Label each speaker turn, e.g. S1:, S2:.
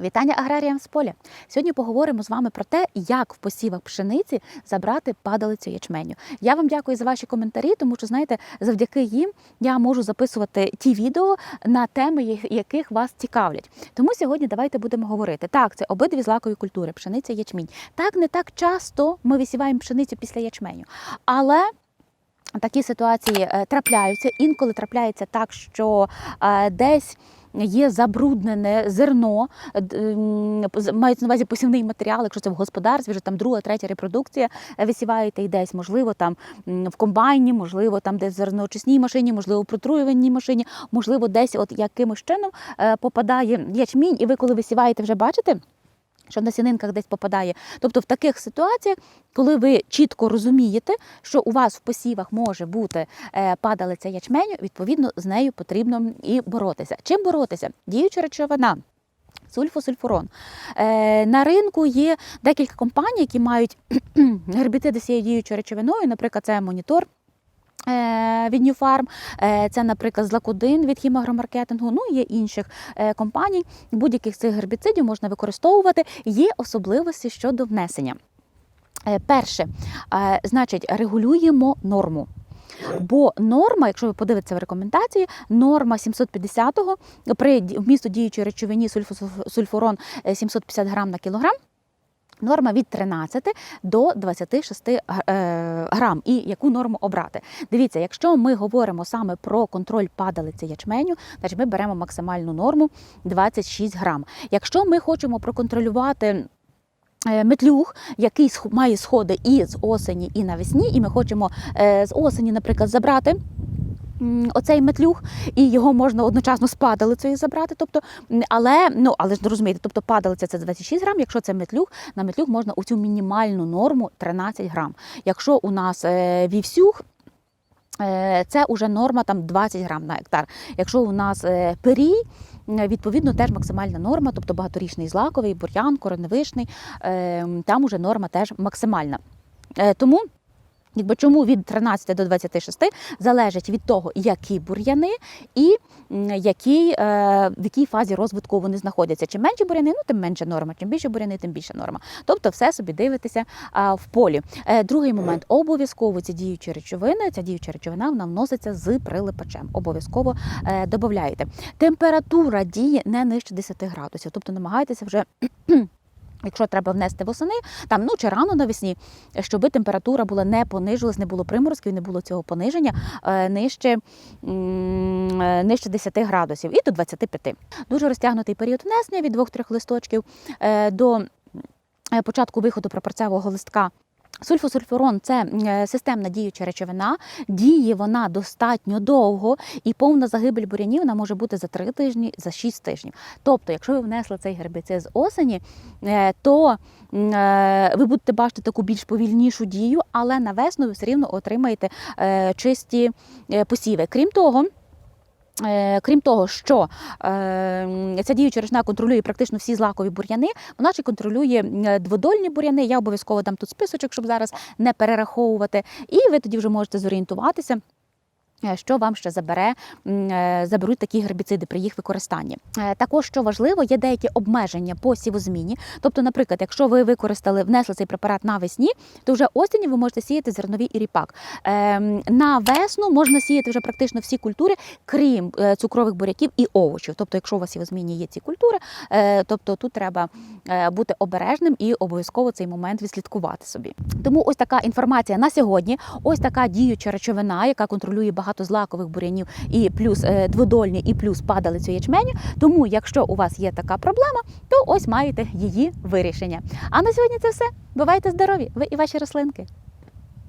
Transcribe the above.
S1: Вітання аграріям з поля. Сьогодні поговоримо з вами про те, як в посівах пшениці забрати падалицю ячменю. Я вам дякую за ваші коментарі, тому що знаєте, завдяки їм я можу записувати ті відео на теми, яких вас цікавлять. Тому сьогодні давайте будемо говорити. Так, це обидві злакові культури, пшениця, ячмінь. Так, не так часто ми висіваємо пшеницю після ячменю, але Такі ситуації е, трапляються. Інколи трапляється так, що е, десь є забруднене зерно, мають на увазі посівний матеріал, якщо це в господарстві, вже там друга, третя репродукція висіваєте і десь, можливо, там в комбайні, можливо, там десь в зерноочисній машині, можливо, в протруювальній машині, можливо, десь от якимось чином е, попадає ячмінь, і ви коли висіваєте, вже бачите. Що на сінинках десь попадає. Тобто в таких ситуаціях, коли ви чітко розумієте, що у вас в посівах може бути е, падалиця ячменю, відповідно з нею потрібно і боротися. Чим боротися? Діюча речовина. Сульфосульфурон. Е, на ринку є декілька компаній, які мають гербіциди з цією діючою речовиною. Наприклад, це монітор. Е, Від New Farm, Е, це, наприклад, злакодин від хімагромаркетингу, ну є інших е, компаній. Будь-яких цих гербіцидів можна використовувати. Є особливості щодо внесення. Перше, значить, регулюємо норму. Бо норма, якщо ви подивитеся в рекомендації, норма 750-го при вмісту діючої речовині сульфурон е, 750 грам на кілограм. Норма від 13 до 26 е, грам. І яку норму обрати? Дивіться, якщо ми говоримо саме про контроль падалиці ячменю, значить ми беремо максимальну норму 26 грам. Якщо ми хочемо проконтролювати е, метлюг, який має сходи і з осені, і навесні, і ми хочемо е, з осені, наприклад, забрати. Оцей метлюг, і його можна одночасно з падалицею забрати. Тобто, але ну але ж розумієте, тобто падалиця це 26 грам. Якщо це метлюг, на метлюг можна у цю мінімальну норму 13 грам. Якщо у нас е, вівсюг, е, це вже норма там 20 грам на гектар. Якщо у нас е, пирій, відповідно теж максимальна норма, тобто багаторічний злаковий, бур'ян, кореневишний, е, там уже норма теж максимальна. Тому Якби чому від 13 до 26 залежить від того, які бур'яни і який, е, в якій фазі розвитку вони знаходяться. Чим менші бур'яни, ну тим менша норма. Чим більше бур'яни, тим більша норма. Тобто все собі дивитеся а, в полі. Е, другий момент обов'язково ці діючі речовини. Ця діюча речовина вона вноситься з прилипачем. Обов'язково е, додаєте. Температура дії не нижче 10 градусів. Тобто намагайтеся вже. Якщо треба внести восени, там ну чи рано навесні, щоб температура була не понижувалась, не було приморозків, не було цього пониження е, нижче, е, нижче 10 градусів і до 25. Дуже розтягнутий період внесення від 2-3 листочків е, до початку виходу пропорцевого листка. Сульфосульфурон це е, системна діюча речовина, діє вона достатньо довго, і повна загибель бур'янів вона може бути за 3 тижні, за 6 тижнів. Тобто, якщо ви внесли цей гербіцид з осені, е, то е, ви будете бачити таку більш повільнішу дію, але на весну ви все рівно отримаєте чисті посіви. Крім того, Крім того, що е, ця діюча речовина контролює практично всі злакові бур'яни, вона ще контролює е, дводольні бур'яни. Я обов'язково дам тут списочок, щоб зараз не перераховувати. І ви тоді вже можете зорієнтуватися. Що вам ще забере, е, заберуть такі гербіциди при їх використанні? Е, Також що важливо, є деякі обмеження по сівозміні. Тобто, наприклад, якщо ви використали, внесли цей препарат навесні, то вже осінню ви можете сіяти зернові і ріпак. Ем, На весну можна сіяти вже практично всі культури, крім е, цукрових буряків і овочів. Тобто, якщо у вас в зміні є ці культури, тобто тут треба бути обережним і обов'язково цей момент відслідкувати собі. Тому ось така інформація на сьогодні. Ось така діюча речовина, яка контролює багато злакових бурянів, і плюс е, дводольні, і плюс падалицю ячменю. Тому, якщо у вас є така проблема, то ось маєте її вирішення. А на сьогодні це все. Бувайте здорові! Ви і ваші рослинки.